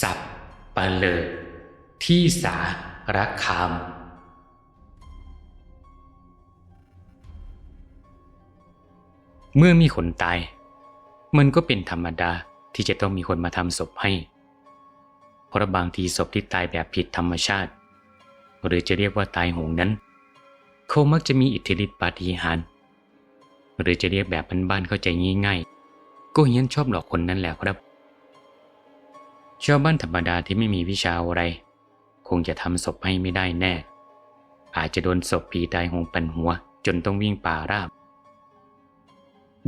สับปะเลอที่สาระคาม เมื่อมีคนตาย มันก็เป็นธรรมดาที่จะต้องมีคนมาทำศพให้ เพราะบางทีศพที่ตายแบบผิดธรรมชาติ หรือจะเรียกว่าตายโหงนั้น เขามักจะมีอิทธิฤทธิปาฏิหาริย์หรือจะเรียกแบบบ้านๆเข้าใจง่ายๆก็เฮียนชอบหลอกคนนั่นแหละครับ ชาวบ้านธรรมดาที่ไม่มีวิชาอะไร คงจะทำศพให้ไม่ได้แน่ อาจจะโดนศพผีตายโหงปันหัว จนต้องวิ่งป่าราบ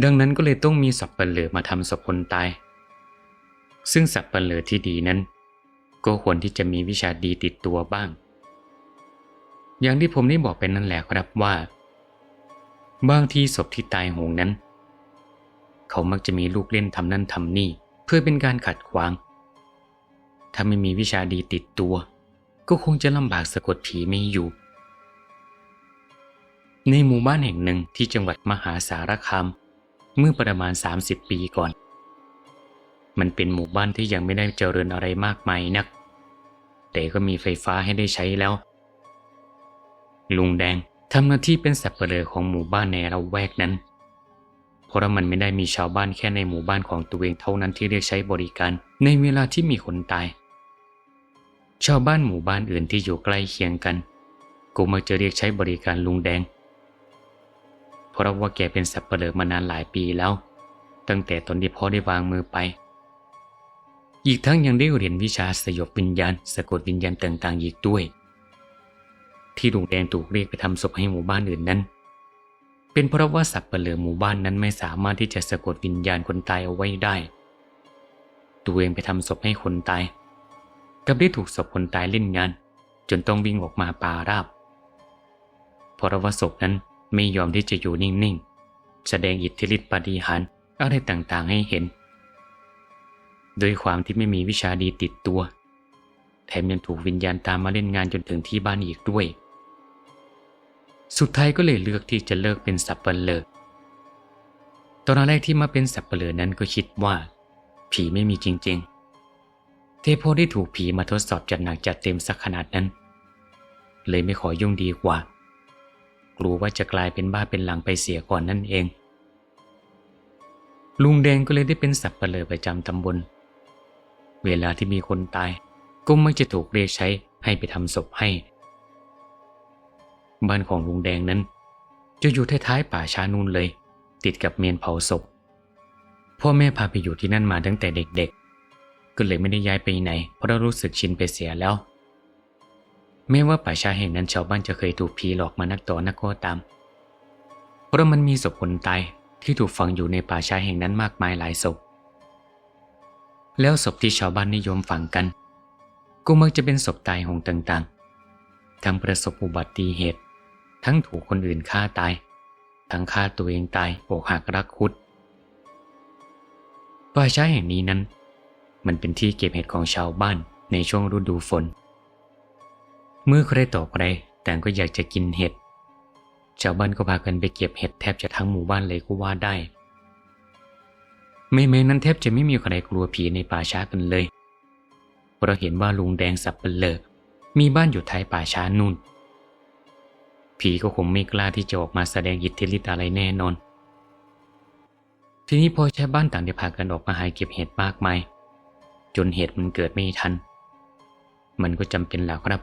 ดังนั้นก็เลยต้องมีสับปะเหลือมาทำศพคนตาย ซึ่งสับปะเหลือที่ดีนั้น ก็ควรที่จะมีวิชาดีติดตัวบ้าง อย่างที่ผมได้บอกไปนั่นแหละครับว่า บางทีศพที่ตายโหงนั้น เขามักจะมีลูกเล่นทำนั่นทำนี่ เพื่อเป็นการขัดขวาง ถ้าไม่มีวิชาดีติดตัว ก็คงจะลำบากสะกดผีไม่อยู่ ในหมู่บ้านแห่งหนึ่งที่จังหวัดมหาสารคามเมื่อประมาณ 30 ปีก่อน มันเป็นหมู่บ้านที่ยังไม่ได้เจริญอะไรมากมายนัก แต่ก็มีไฟฟ้าให้ได้ใช้แล้ว ลุงแดงทำหน้าที่เป็นสับเปลือของหมู่บ้านในละแวกนั้น เพราะมันไม่ได้มีชาวบ้านแค่ในหมู่บ้านของตัวเองเท่านั้นที่เรียกใช้บริการในเวลาที่มีคนตาย ชาวบ้านหมู่บ้านอื่นที่อยู่ใกล้เคียงกันก็มักจะเรียกใช้บริการลุงแดง เพราะว่าแกเป็นสับเปลือมานานหลายปีแล้ว ตั้งแต่ตอนที่พ่อได้วางมือไป อีกทั้งยังได้เรียนวิชาสยบวิญญาณสะกดวิญญาณต่างๆอีกด้วย ที่ลุงแดงถูกเรียกไปทำศพให้หมู่บ้านอื่นนั้น เป็นเพราะว่าสับเปลือหมู่บ้านนั้นไม่สามารถที่จะสะกดวิญญาณคนตายเอาไว้ได้ ตัวเองไปทำศพให้คนตาย กับได้ถูกศพคนตายเล่นงาน จนต้องวิ่งออกมาป่าราบเพราะว่าศพนั้นไม่ยอมที่จะอยู่นิ่งๆ แสดงอิทธิฤทธิปาฏิหาริย์อะไรต่างๆให้เห็น โดยความที่ไม่มีวิชาดีติดตัว แถมยังถูกวิญญาณตามมาเล่นงานจนถึงที่บ้านอีกด้วย สุดท้ายก็เลยเลือกที่จะเลิกเป็นสับเปลอตอนแรกที่มาเป็นสับเปลอนั้นก็คิดว่า ผีไม่มีจริง ๆ เทพโพได้ถูกผีมาทดสอบจัดหนักจัดเต็มสักขนาดนั้น เลยไม่ขอยุ่งดีกว่า กลัวว่าจะกลายเป็นบ้าเป็นหลังไปเสียก่อนนั่นเอง ลุงแดงก็เลยได้เป็นสับเปลอประจำตำบล เวลาที่มีคนตาย ก็มักจะถูกเรียกใช้ให้ไปทำศพให้ บ้านของลุงแดงนั้น จะอยู่ท้ายๆป่าช้านูนเลย ติดกับเมนเผาศพพ่อแม่พาไปอยู่ที่นั่นมาตั้งแต่เด็กๆ ก็เลยไม่ได้ย้ายไปไหน เพราะรู้สึกชินไปเสียแล้ว แม้ว่าป่าช้าแห่งนั้นชาวบ้านจะเคยถูกผีหลอกมานักต่อนักก็ตาม เพราะมันมีศพคนตายที่ถูกฝังอยู่ในป่าช้าแห่งนั้นมากมายหลายศพ แล้วศพที่ชาวบ้านนิยมฝังกัน ก็มักจะเป็นศพตายโหงต่างๆ ทั้งประสบอุบัติเหตุ ทั้งถูกคนอื่นฆ่าตาย ทั้งฆ่าตัวเองตายอกหักรักคุดป่าช้าแห่งนี้นั้น มันเป็นที่เก็บเห็ดของชาวบ้านในช่วงฤดูฝน เมื่อใครต่อใครแต่างก็อยากจะกินเห็ด ชาวบ้านก็พากันไปเก็บเห็ดแทบจะทั้งหมู่บ้านเลยก็ว่าได้ไม่เมนั้นแทบจะไม่มีใครกลัวผีในป่าช้ากันเลย เพราะเห็นว่าลุงแดงสับเปลือมีบ้านอยู่ท้ายป่าช้านู่น ผีก็คงไม่กล้าที่จะออกมาแสดงอิทธิฤทธิ์อะไรแน่นอน ทีนี้พอชาวบ้านต่างได้พากันออกมาหาเก็บเห็ดมากมาย จนเห็ดมันเกิดไม่ทัน มันก็จำเป็นแล้วครับ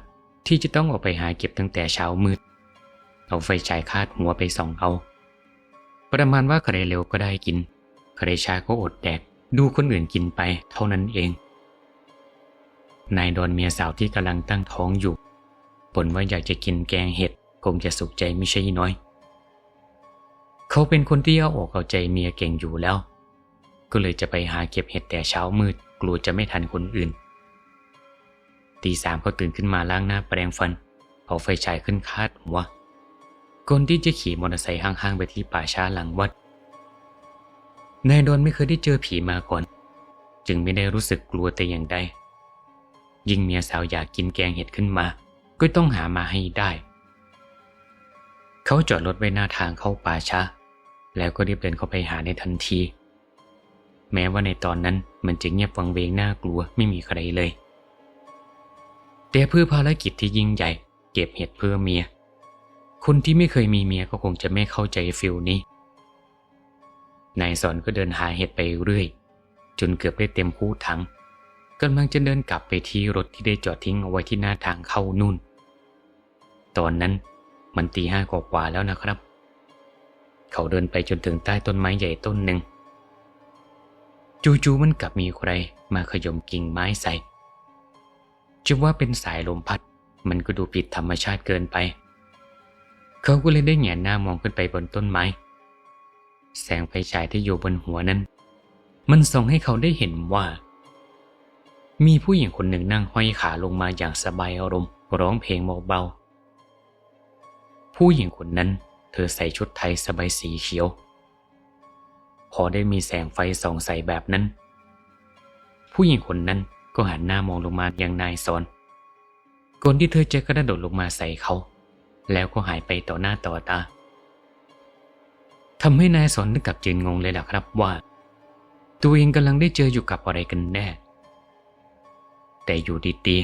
ที่จะต้องออกไปหาเก็บตั้งแต่เช้ามืด เอาไฟฉายคาดหัวไปส่องเอา ประมาณว่าใครเร็วก็ได้กิน ใครช้าก็อดแดก ดูคนอื่นกินไปเท่านั้นเอง นายดอนเมียสาวที่กำลังตั้งท้องอยู่บ่นว่าอยากจะกินแกงเห็ดคงจะสุขใจไม่ใช่น้อย เขาเป็นคนที่เอาอกเอาใจเมียเก่งอยู่แล้ว ก็เลยจะไปหาเก็บเห็ดแต่เช้ามืด กลัวจะไม่ทันคนอื่น ตีสามเขาตื่นขึ้นมาล้างหน้าแปรงฟันเอาไฟฉายขึ้นคาดหัวก่อนที่จะขี่มอเตอร์ไซค์ห้างๆไปที่ป่าช้าหลังวัด นายดอนไม่เคยได้เจอผีมาก่อน จึงไม่ได้รู้สึกกลัวแต่อย่างใด ยิ่งเมียสาวอยากกินแกงเห็ดขึ้นมา ก็ต้องหามาให้ได้ เขาจอดรถไว้หน้าทางเข้าป่าช้า แล้วก็รีบเดินเข้าไปหาในทันที แม้ว่าในตอนนั้นมันจะเงียบวังเวงน่ากลัวไม่มีใครเลย แต่เพื่อภารกิจที่ยิ่งใหญ่ เก็บเห็ดเพื่อเมีย คนที่ไม่เคยมีเมียก็คงจะไม่เข้าใจฟิลนี้ นายสอนก็เดินหาเห็ดไปเรื่อย จนเกือบได้เต็มคู่ถังกำลังจะเดินกลับไปที่รถที่ได้จอดทิ้งเอาไว้ที่หน้าทางเข้านู่น ตอนนั้นมันตีห้ากว่าแล้วนะครับ เขาเดินไปจนถึงใต้ต้นไม้ใหญ่ต้นหนึ่ง จู่ๆมันกลับมีใครมาขยมกิ่งไม้ใส่ จะว่าเป็นสายลมพัด มันก็ดูผิดธรรมชาติเกินไป เขาก็เลยได้แหงนหน้ามองขึ้นไปบนต้นไม้ แสงไฟฉายที่อยู่บนหัวนั้น มันส่องให้เขาได้เห็นว่า มีผู้หญิงคนหนึ่งนั่งห้อยขาลงมาอย่างสบายอารมณ์ร้องเพลงเบาๆผู้หญิงคนนั้น เธอใส่ชุดไทยสบายสีเขียว พอได้มีแสงไฟส่องใส่แบบนั้น ผู้หญิงคนนั้นก็หันหน้ามองลงมาอยังนายสอนก่อนที่เธอจะกระโดดลงมาใส่เขา แล้วก็หายไปต่อหน้าต่อตาทำให้นายสอนนึกกับยืนงงเลยล่ะครับว่า ตัวเองกำลังได้เจออยู่กับอะไรกันแน่ แต่อยู่ดี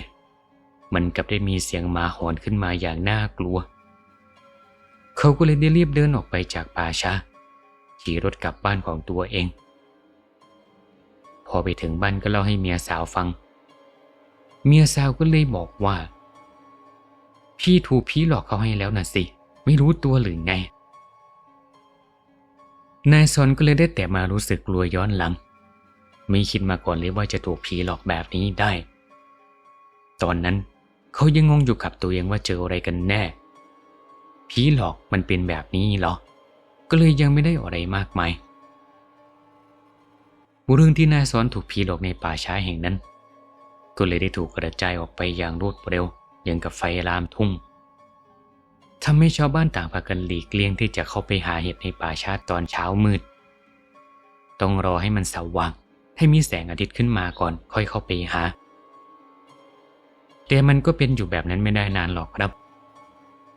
ๆมันกลับได้มีเสียงหมาหอนขึ้นมาอย่างน่ากลัว เขาก็เลยได้รีบเดินออกไปจากป่าช้า ขี่รถกลับบ้านของตัวเอง พอไปถึงบ้านก็เล่าให้เมียสาวฟัง เมียสาวก็เลยบอกว่า พี่ถูกพี่หลอกเขาให้แล้วน่ะสิ ไม่รู้ตัวหรือไง นายซอนก็เลยได้แต่มารู้สึกกลัวย้อนหลัง ไม่คิดมาก่อนเลยว่าจะถูกผีหลอกแบบนี้ได้ ตอนนั้นเขายังงงอยู่กับตัวเองว่าเจออะไรกันแน่ผีหลอกมันเป็นแบบนี้เหรอ ก็เลยยังไม่ได้อะไรมากมายเรื่องที่นายสอนถูกผีหลอกในป่าช้าแห่งนั้น ก็เลยได้ถูกกระจายออกไปอย่างรวดเร็วอย่างกับไฟลามทุ่งทำให้ชาวบ้านต่างพากันหลีกเลี่ยงที่จะเข้าไปหาเห็ดในป่าช้าตอนเช้ามืด ต้องรอให้มันสว่าง ให้มีแสงอาทิตย์ขึ้นมาก่อนค่อยเข้าไปหา แต่มันก็เป็นอยู่แบบนั้นไม่ได้นานหรอกครับ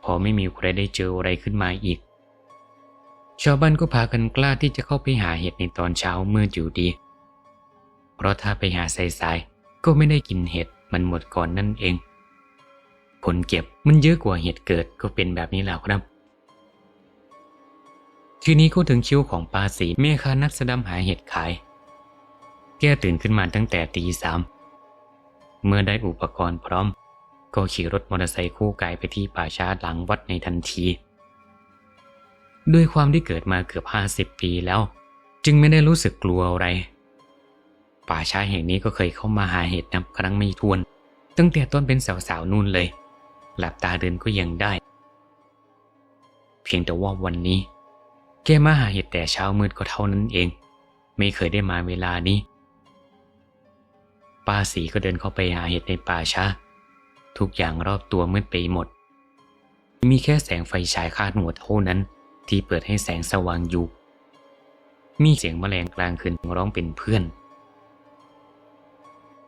พอไม่มีใครได้เจออะไรขึ้นมาอีก ชาวบ้านก็พากันกล้าที่จะเข้าไปหาเห็ดในตอนเช้าเมืดอยู่ดี เพราะถ้าไปหาสายๆก็ไม่ได้กินเห็ดมันหมดก่อนนั่นเอง ผลเก็บมันเยอะกว่าเห็ดเกิดก็เป็นแบบนี้แล้วครับ ทีนี้ก็ถึงคิวของปาสีเมฆานักสะดำหาเห็ดขาย แกตื่นขึ้นมาตั้งแต่ตีสามเมื่อได้อุปกรณ์พร้อม ก็ขี่รถมอเตอร์ไซค์คู่กายไปที่ป่าช้าหลังวัดในทันที ด้วยความที่เกิดมาเกือบห้าสิบปีแล้ว จึงไม่ได้รู้สึกกลัวอะไร ป่าช้าแห่งนี้ก็เคยเข้ามาหาเห็ดนับครั้งไม่ถ้วน ตั้งแต่ต้นเป็นสาวๆนู่นเลย หลับตาเดินก็ยังได้ เพียงแต่ว่าวันนี้ แกมาหาเห็ดแต่เช้ามืดก็เท่านั้นเอง ไม่เคยได้มาเวลานี้ป้าสีก็เดินเข้าไปหาเห็ดในป่าช้าทุกอย่างรอบตัวมืดไปหมด มีแค่แสงไฟฉายคาดหัวเท่านั้น ที่เปิดให้แสงสว่างอยู่ มีเสียงแมลงกลางคืนร้องเป็นเพื่อน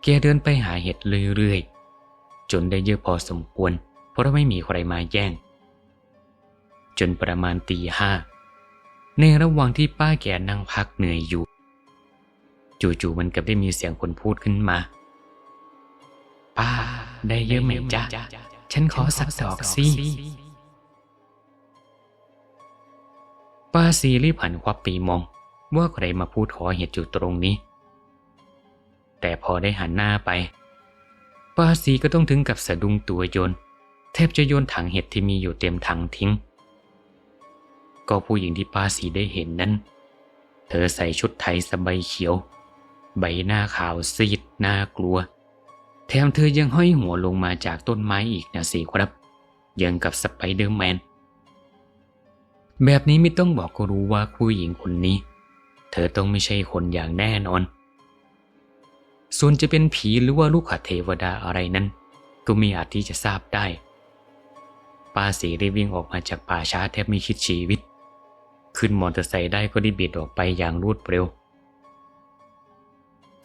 แกเดินไปหาเห็ดเรื่อยๆ จนได้เยอะพอสมควร เพราะไม่มีใครมาแย่ง จนประมาณตีห้า ในระหว่างที่ป้าแกนั่งพักเหนื่อยอยู่ จู่ๆมันกับได้มีเสียงคนพูดขึ้นมา ป้าได้เยอะไหมจ๊ะ ฉันขอสักดอกสิ ป้าซีรีบหันควับปีมอง ว่าใครมาพูดขอเห็ดอยู่ตรงนี้ แต่พอได้หันหน้าไป ป้าซีก็ต้องถึงกับสะดุ้งตัวโยน แทบจะโยนถังเห็ดที่มีอยู่เต็มถังทิ้ง ก็ผู้หญิงที่ป้าสีได้เห็นนั้น เธอใส่ชุดไทยสบายเขียว ใบหน้าขาวซีดน่ากลัว แถมเธอยังห้อยหัวลงมาจากต้นไม้อีกนะสิครับยังกับสไปเดอร์แมน แบบนี้ไม่ต้องบอกก็รู้ว่าผู้หญิงคนนี้ เธอต้องไม่ใช่คนอย่างแน่นอน ส่วนจะเป็นผีหรือว่าลูกขเทวดาอะไรนั้น ก็ไม่อาจที่จะทราบได้ป้าสีรีบวิ่งออกมาจากป่าช้าแทบไม่คิดชีวิต ขึ้นมอเตอร์ไซค์ได้ก็ได้บิดออกไปอย่างรวดเร็ว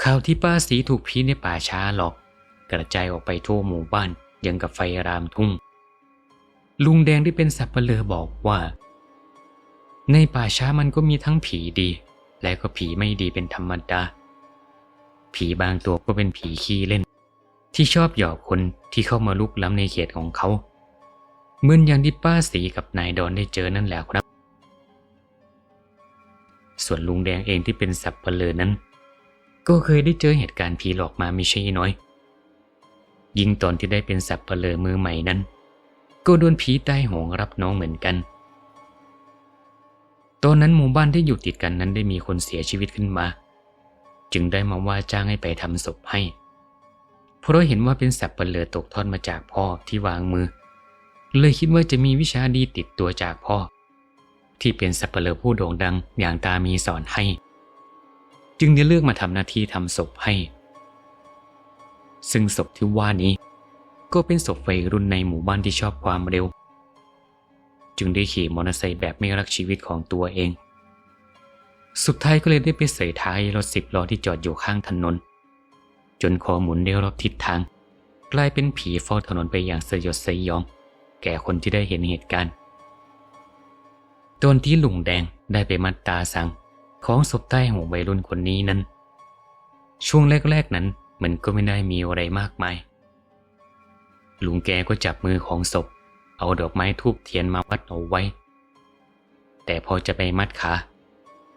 ข่าวที่ป้าสีถูกผีในป่าช้าหลอก กระจายออกไปทั่วหมู่บ้านยังกับไฟรามทุ่ง ลุงแดงที่เป็นสับเปลือบอกว่า ในป่าช้ามันก็มีทั้งผีดี และก็ผีไม่ดีเป็นธรรมดา ผีบางตัวก็เป็นผีขี้เล่น ที่ชอบหยอกคนที่เข้ามาลุกล้ำในเขตของเขาเหมือนอย่างที่ป้าสีกับนายดอนได้เจอนั่นแหละครับ ส่วนลุงแดงเองที่เป็นสับเปลือนั้น ก็เคยได้เจอเหตุการณ์ผีหลอกมาไม่ใช่น้อย ยิ่งตอนที่ได้เป็นสับเปลือมือใหม่นั้น ก็โดนผีใต้หงรับน้องเหมือนกัน ตอนนั้นหมู่บ้านที่อยู่ติดกันนั้นได้มีคนเสียชีวิตขึ้นมา จึงได้มาว่าจ้างให้ไปทำศพให้ เพราะเห็นว่าเป็นสับเปลือตกทอดมาจากพ่อที่วางมือ เลยคิดว่าจะมีวิชาดีติดตัวจากพ่อ ที่เป็นสับเปลือผู้โด่งดังอย่างตามีสอนให้ จึงได้เลือกมาทำหน้าที่ทำศพให้ ซึ่งศพที่ว่านี้ ก็เป็นศพวัยรุ่นในหมู่บ้านที่ชอบความเร็ว จึงได้ขี่มอเตอร์ไซค์แบบไม่รักชีวิตของตัวเอง สุดท้ายก็เลยได้ไปเสยท้ายรถสิบล้อที่จอดอยู่ข้างถนน จนคอหมุนได้รอบทิศทาง กลายเป็นผีเฝ้าถนนไปอย่างสยดสยอง แก่คนที่ได้เห็นเหตุการณ์ตอนที่ลุงแดงได้ไปมัดตาสัง ของศพใต้หัววัยรุ่นคนนี้นั้น ช่วงแรกๆนั้นมันก็ไม่ได้มีอะไรมากมายลุงแกก็จับมือของศพ เอาดอกไม้ทูบเทียนมามัดเอาไว้ แต่พอจะไปมัดขา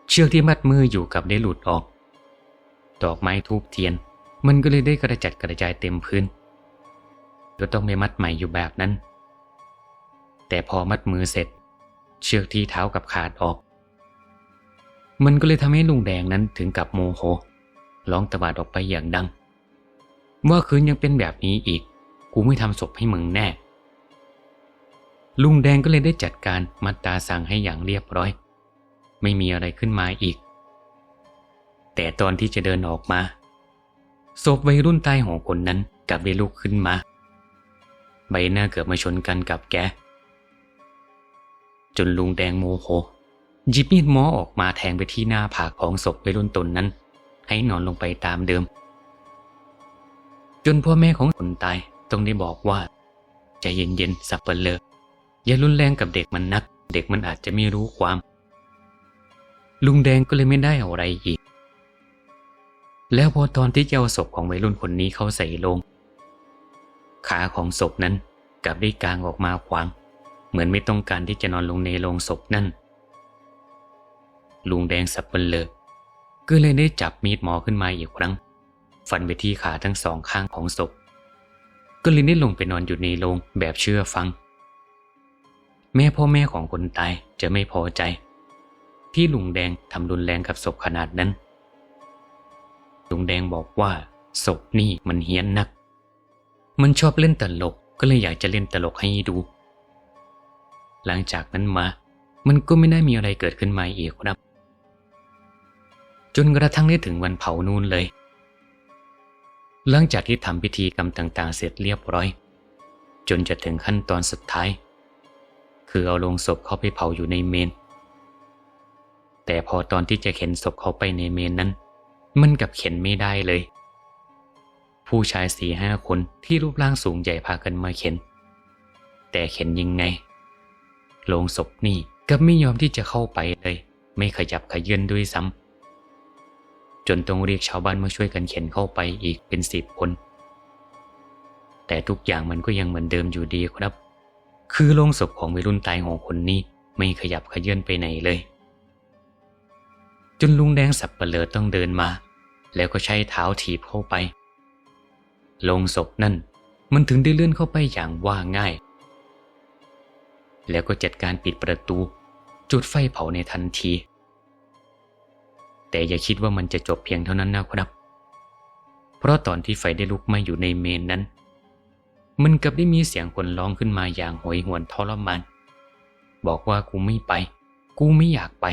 เชือกที่มัดมืออยู่กับได้หลุดออก ดอกไม้ทูบเทียน มันก็เลยได้กระจัดกระจายเต็มพื้นก็ต้องไปมัดใหม่อยู่แบบนั้น แต่พอมัดมือเสร็จ เชือกที่เท้ากับขาดออก มันก็เลยทำให้ลุงแดงนั้นถึงกับโมโหร้องตะบาดออกไปอย่างดัง ว่าคืนยังเป็นแบบนี้อีก กูไม่ทำศพให้มึงแน่ ลุงแดงก็เลยได้จัดการมัดตาสั่งให้อย่างเรียบร้อย ไม่มีอะไรขึ้นมาอีก แต่ตอนที่จะเดินออกมาศพวัยรุ่นใต้ของคนนั้นกลับได้ลุกขึ้นมา ใบหน้าเกือบมาชนกันกับแก จนลุงแดงโมโหหยิบมีดหมอออกมาแทงไปที่หน้าผากของศพวัยรุ่นตนนั้น ให้นอนลงไปตามเดิม จนพ่อแม่ของคนตายต้องได้บอกว่าใจเย็นๆสับเปลอ อย่ารุนแรงกับเด็กมันนัก เด็กมันอาจจะไม่รู้ความ ลุงแดงก็เลยไม่ได้อะไรอีก แล้วพอตอนที่จะเอาศพของวัยรุ่นคนนี้เข้าใส่ลง ขาของศพนั้นกลับได้กางออกมาขวาง เหมือนไม่ต้องการที่จะนอนลงในโลงศพนั่น ลุงแดงสับเปลอก็เลยได้จับมีดหมอขึ้นมาอีกครั้ง ฟันไปที่ขาทั้งสองข้างของศพ ก็เลยได้ลงไปนอนอยู่ในโรงแบบเชื่อฟัง แม่พ่อแม่ของคนตายจะไม่พอใจ ที่ลุงแดงทำรุนแรงกับศพขนาดนั้น ลุงแดงบอกว่าศพนี่มันเฮี้ยนนัก มันชอบเล่นตลกก็เลยอยากจะเล่นตลกให้ดู หลังจากนั้นมา มันก็ไม่ได้มีอะไรเกิดขึ้นมาอีกครับ จนกระทั่งได้ถึงวันเผานู่นเลย หลังจากที่ทำพิธีกรรมต่าง ๆ เสร็จเรียบร้อย จนจะถึงขั้นตอนสุดท้าย คือเอาลงศพเขาไปเผาอยู่ในเมน แต่พอตอนที่จะเข็นศพเขาไปในเมนนั้น มันกับเข็นไม่ได้เลย ผู้ชายสี่ห้าคนที่รูปร่างสูงใหญ่พากันมาเข็น แต่เข็นยังไงลงศพนี่ก็ไม่ยอมที่จะเข้าไปเลย ไม่ขยับขยื่นด้วยซ้ำจนต้องเรียกชาวบ้านมาช่วยกันเข็นเข้าไปอีกเป็นสิบคน แต่ทุกอย่างมันก็ยังเหมือนเดิมอยู่ดีครับ คือโลงศพของวัยรุ่นตายของคนนี้ไม่ขยับขยื่นไปไหนเลย จนลุงแดงสับเปลือต้องเดินมา แล้วก็ใช้เท้าถีบเข้าไปโลงศพนั่นมันถึงได้เลื่อนเข้าไปอย่างว่าง่าย แล้วก็จัดการปิดประตู จุดไฟเผาในทันที แต่อย่าคิดว่ามันจะจบเพียงเท่านั้นนะครับ เพราะตอนที่ไฟได้ลุกไหม้อยู่ในเมนนั้น มันกับได้มีเสียงคนร้องขึ้นมาอย่างโหยหวนทรมานบอกว่ากูไม่ไป กูไม่อยากไป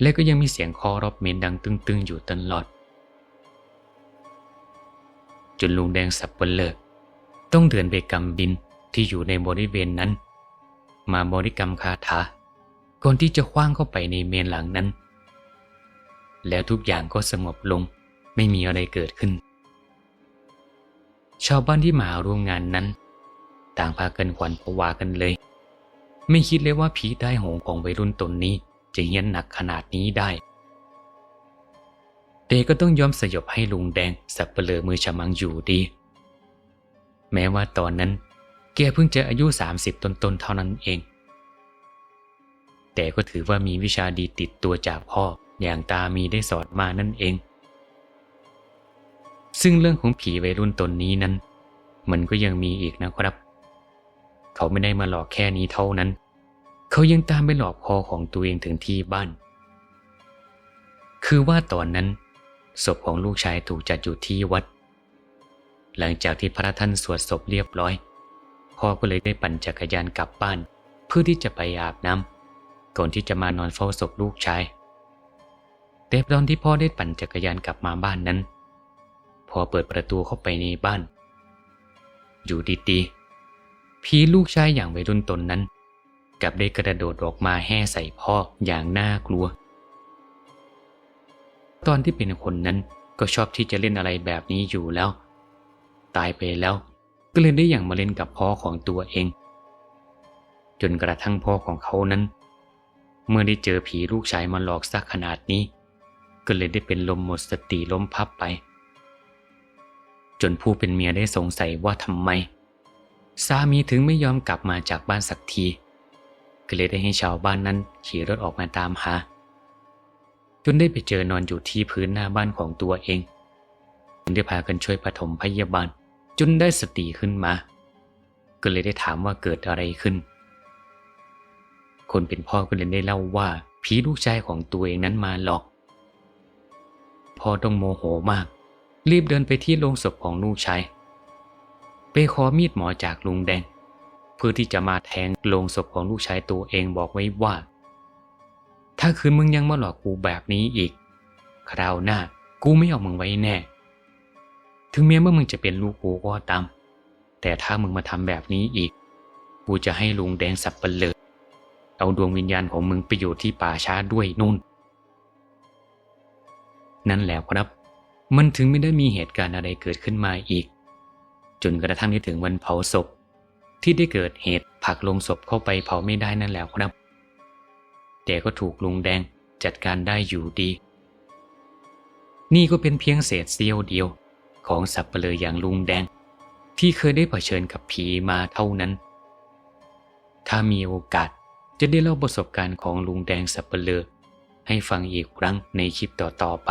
และก็ยังมีเสียงคอรอบเมนดังตึงๆอยู่ตลอด จนลุงแดงสับเปลอต้องเดินไปกำบินที่อยู่ในบริเวณนั้น มาบริกรรมคาถาก่อนที่จะคว้างเข้าไปในเมนหลังนั้น แล้วทุกอย่างก็สงบลงไม่มีอะไรเกิดขึ้น ชาวบ้านที่มาร่วมงานนั้น ต่างพากันขวัญผวากันเลย ไม่คิดเลยว่าผีใต้หงของวัยรุ่นตนนี้จะเฮี้ยนหนักขนาดนี้ได้เตก็ต้องยอมสยบให้ลุงแดงสับเปลือมือฉมังอยู่ดี แม้ว่าตอนนั้น แกเพิ่งจะอายุ 30 ต้นๆเท่านั้นเอง แต่ก็ถือว่ามีวิชาดีติดตัวจากพ่ออย่างตามีได้สอนมานั่นเอง ซึ่งเรื่องของผีวัยรุ่นตนนี้นั้น มันก็ยังมีอีกนะครับ เขาไม่ได้มาหลอกแค่นี้เท่านั้น เขายังตามไปหลอกพ่อของตัวเองถึงที่บ้าน คือว่าตอนนั้นศพของลูกชายถูกจัดอยู่ที่วัด หลังจากที่พระท่านสวดศพเรียบร้อย พ่อก็เลยได้ปั่นจักรยานกลับบ้าน เพื่อที่จะไปอาบน้ำก่อนที่จะมานอนเฝ้าศพลูกชายแต่ตอนที่พ่อได้ปั่นจักรยานกลับมาบ้านนั้น พอเปิดประตูเข้าไปในบ้าน อยู่ดีๆผีลูกชายอย่างวัยรุ่นตนนั้น กลับได้กระโดดออกมาแห่ใส่พ่ออย่างน่ากลัว ตอนที่เป็นคนนั้นก็ชอบที่จะเล่นอะไรแบบนี้อยู่แล้ว ตายไปแล้วก็เลยได้อย่างมาเล่นกับพ่อของตัวเอง จนกระทั่งพ่อของเขานั้น เมื่อได้เจอผีลูกชายมาหลอกสักขนาดนี้ ก็เลยได้เป็นลมหมดสติล้มพับไป จนผู้เป็นเมียได้สงสัยว่าทำไม สามีถึงไม่ยอมกลับมาจากบ้านสักที ก็เลยได้ให้ชาวบ้านนั้นขี่รถออกมาตามหา จนได้ไปเจอนอนอยู่ที่พื้นหน้าบ้านของตัวเองจึงได้พากันช่วยปฐมพยาบาล จนได้สติขึ้นมา ก็เลยได้ถามว่าเกิดอะไรขึ้น คนเป็นพ่อก็เลยได้เล่าว่าผีลูกชายของตัวเองนั้นมาหลอก พ่อต้องโมโหมาก รีบเดินไปที่โรงศพของลูกชายไปขอมีดหมอจากลุงแดง เพื่อที่จะมาแทงโลงศพของลูกชายตัวเองบอกไว้ว่า ถ้าคืนมึงยังมาหลอกกูแบบนี้อีก คราวหน้า กูไม่เอามึงไว้แน่ ถึงแม้ว่ามึงจะเป็นลูกกูก็ตาม แต่ถ้ามึงมาทำแบบนี้อีก กูจะให้ลุงแดงสับเปลือเอาดวงวิญญาณของมึงไปอยู่ที่ป่าช้าด้วยนู่น นั่นแหละครับ มันถึงไม่ได้มีเหตุการณ์อะไรเกิดขึ้นมาอีก จนกระทั่งที่ถึงวันเผาศพ ที่ได้เกิดเหตุผักลงศพเข้าไปเผาไม่ได้นั่นแหละครับ แต่ก็ถูกลุงแดงจัดการได้อยู่ดี นี่ก็เป็นเพียงเศษเสี้ยวเดียวของสับเปลืออย่างลุงแดง ที่เคยได้เผชิญกับผีมาเท่านั้น ถ้ามีโอกาสจะได้เล่าประสบการณ์ของลุงแดงสับเปลือให้ฟังอีกครั้งในคลิปต่อๆไป